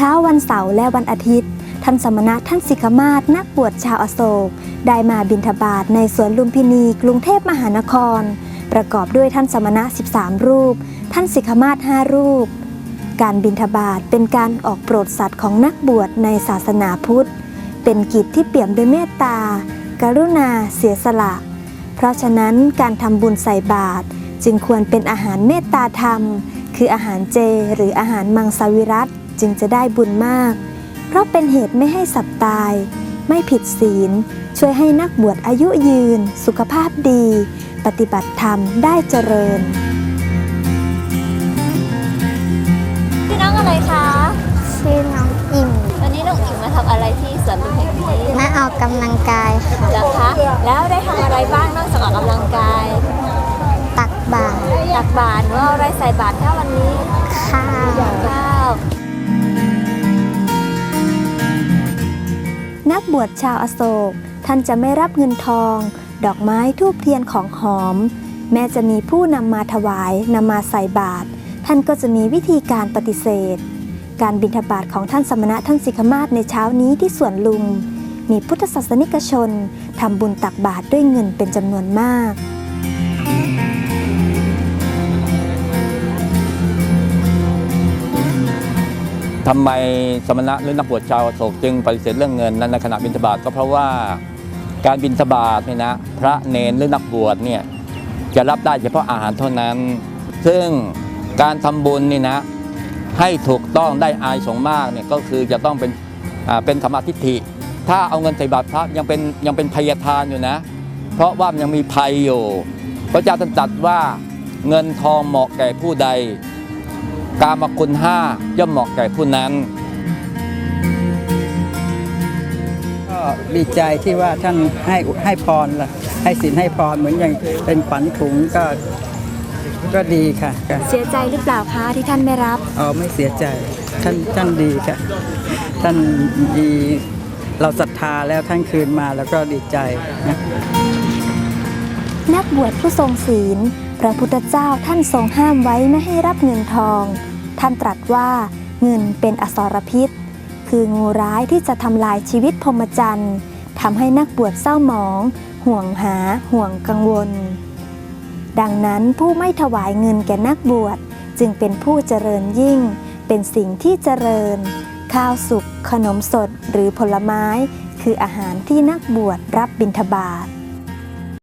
เช้าวันเสาร์และวันอาทิตย์ท่านสมณะท่านสิกมาศนักบวชชาวอโศก ได้มาบิณฑบาตในสวนลุมพินีกรุงเทพมหานคร ประกอบด้วยท่านสมณะ 13 รูป ท่านสิกมาศ5รูป การบิณฑบาตเป็นการออกโปรดสัตว์ของนักบวชในศาสนาพุทธ เป็นกิจที่เปี่ยมด้วยเมตตา กรุณา เสียสละ เพราะฉะนั้นการทำบุญใส่บาตรจึงควรเป็นอาหารเมตตาธรรม คืออาหารเจ หรืออาหารมังสวิรัต จึงจะได้บุญมาก เพราะเป็นเหตุไม่ให้สัตว์ตาย ไม่ผิดศีล ช่วยให้นักบวชอายุยืน สุขภาพดี ปฏิบัติธรรมได้เจริญพี่น้องอะไรคะชื่อน้องอิ่มวันนี้น้องอิ่มมาทำอะไรที่สวนลุมแห่งนี้มาออกกำลังกายค่ะเหรอคะแล้วได้ทำอะไรบ้างนอกจากออกกำลังกายตักบาตรตักบาตรว่าอะไรใส่บาตรคะวันนี้ข้าวข้า นักบวชชาวอโศก ท่านจะไม่รับเงินทอง ดอกไม้ทูบเทียนของหอม แม้จะมีผู้นำมาถวายนำมาใส่บาตรท่านก็จะมีวิธีการปฏิเสธ การบิณฑบาตของท่านสมณะท่านสิกขมาศในเช้านี้ที่สวนลุม มีพุทธศาสนิกชนทำบุญตักบาตรด้วยเงินเป็นจำนวนมาก ทำไมสมณะหรือนักบวชชาวโศกจึงปฏิเสธเรื่องเงินนั้นในขณะบิณฑบาตก็เพราะว่าการบิณฑบาตเนี่ยนะพระเนนหรือนักบวชเนี่ยจะรับได้เฉพาะอาหารเท่านั้น ซึ่งการทำบุญนี่นะให้ถูกต้องได้อายสงมากเนี่ยก็คือจะต้องเป็นอ่าเป็นธรรมทิฏฐิ ถ้าเอาเงินใส่บาตรพระยังเป็นยังเป็นภัยทานอยู่นะ เพราะว่ามันยังมีภัยอยู่ พระเจ้าตรัสตรัสว่าเงินทองเหมาะแก่ผู้ใด กามคุณห้าย่อมเหมาะแก่ผู้นั้นก็ดีใจที่ว่าท่านให้ให้พรล่ะให้ศีลให้พรเหมือนอย่างเป็นขวัญถุงก็ก็ดีค่ะค่ะเสียใจหรือเปล่าคะที่ท่านไม่รับเอาไม่เสียใจท่านท่านดีค่ะ ท่านดีเราศรัทธาแล้วท่านคืนมาแล้วก็ดีใจนะ นักบวชผู้ทรงศีล พระพุทธเจ้าท่านทรงห้ามไว้ไม่ให้รับเงินทอง ท่านตรัสว่าเงินเป็นอสรพิษ คืองูร้ายที่จะทำลายชีวิตพรหมจรรย์ทำให้นักบวชเศร้าหมอง ห่วงหา ห่วงกังวล ดังนั้นผู้ไม่ถวายเงินแก่นักบวชจึงเป็นผู้เจริญยิ่ง เป็นสิ่งที่เจริญ ข้าวสุกขนมสดหรือผลไม้ คืออาหารที่นักบวชรับบิณฑบาต